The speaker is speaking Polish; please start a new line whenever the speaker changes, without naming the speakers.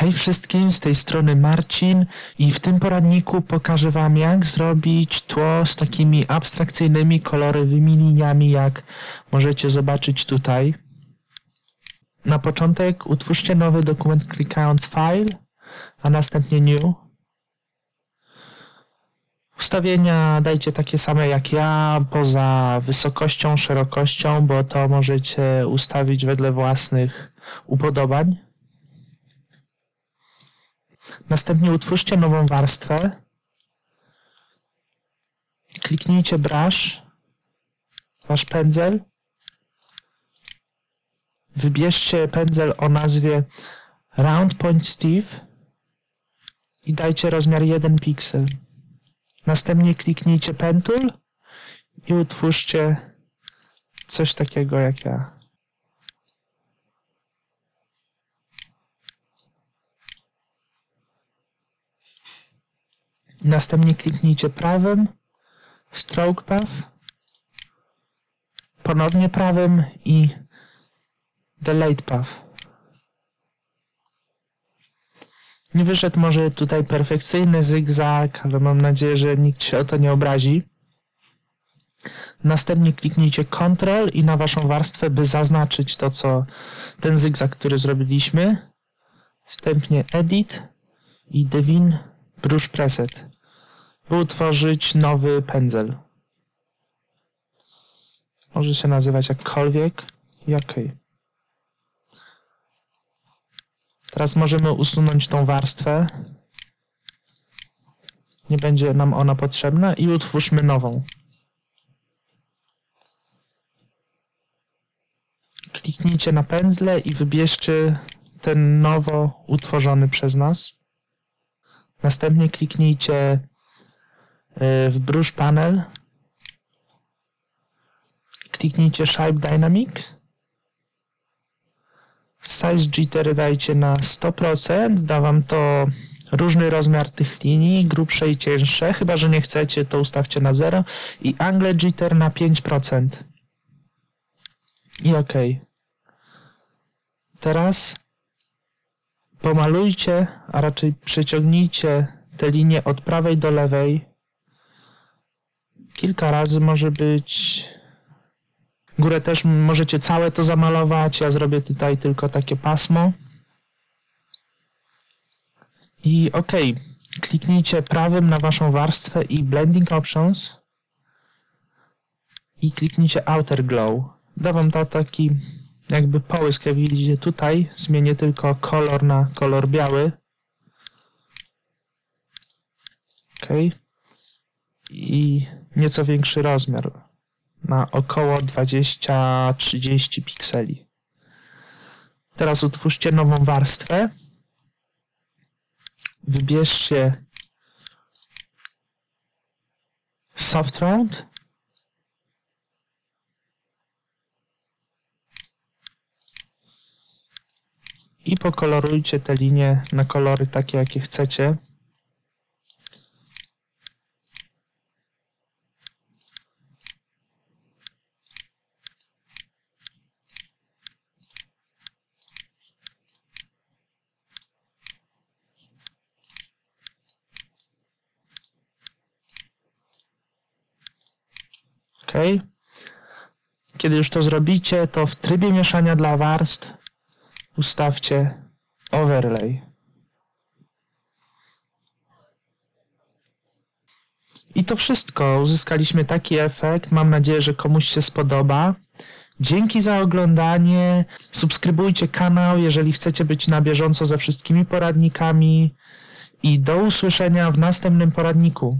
Hej wszystkim, z tej strony Marcin i w tym poradniku pokażę Wam jak zrobić tło z takimi abstrakcyjnymi kolorowymi liniami jak możecie zobaczyć tutaj. Na początek utwórzcie nowy dokument klikając File, a następnie New. Ustawienia dajcie takie same jak ja, poza wysokością, szerokością, bo to możecie ustawić wedle własnych upodobań. Następnie utwórzcie nową warstwę. Kliknijcie brush, wasz pędzel. Wybierzcie pędzel o nazwie Round Point Steve i dajcie rozmiar 1 piksel. Następnie kliknijcie Pen Tool i utwórzcie coś takiego jak ja. Następnie kliknijcie prawym Stroke Path, ponownie prawym i Delete Path. Nie wyszedł może tutaj perfekcyjny zygzak, ale mam nadzieję, że nikt się o to nie obrazi. Następnie kliknijcie Ctrl i na waszą warstwę, by zaznaczyć to, co ten zygzak, który zrobiliśmy. Następnie Edit i Devin Brush Preset, by utworzyć nowy pędzel. Może się nazywać jakkolwiek i OK. Teraz możemy usunąć tą warstwę. Nie będzie nam ona potrzebna i utwórzmy nową. Kliknijcie na pędzle i wybierzcie ten nowo utworzony przez nas. Następnie kliknijcie w Brush Panel. Kliknijcie Shape Dynamic. Size Jitter dajcie na 100%. Da wam to różny rozmiar tych linii, grubsze i cięższe. Chyba, że nie chcecie, to ustawcie na 0. I Angle Jitter na 5%. I OK. Teraz pomalujcie, a raczej przeciągnijcie te linie od prawej do lewej. Kilka razy może być. Górę też możecie całe to zamalować. Ja zrobię tutaj tylko takie pasmo. I OK. Kliknijcie prawym na waszą warstwę i Blending Options. I kliknijcie Outer Glow. Da wam to taki jakby połysk, jak widzicie tutaj, zmienię tylko kolor na kolor biały. Ok. I nieco większy rozmiar, na około 20-30 pikseli. Teraz utwórzcie nową warstwę. Wybierzcie Soft Round i pokolorujcie te linie na kolory takie, jakie chcecie. OK. Kiedy już to zrobicie, to w trybie mieszania dla warstw ustawcie overlay. I to wszystko. Uzyskaliśmy taki efekt. Mam nadzieję, że komuś się spodoba. Dzięki za oglądanie. Subskrybujcie kanał, jeżeli chcecie być na bieżąco ze wszystkimi poradnikami. I do usłyszenia w następnym poradniku.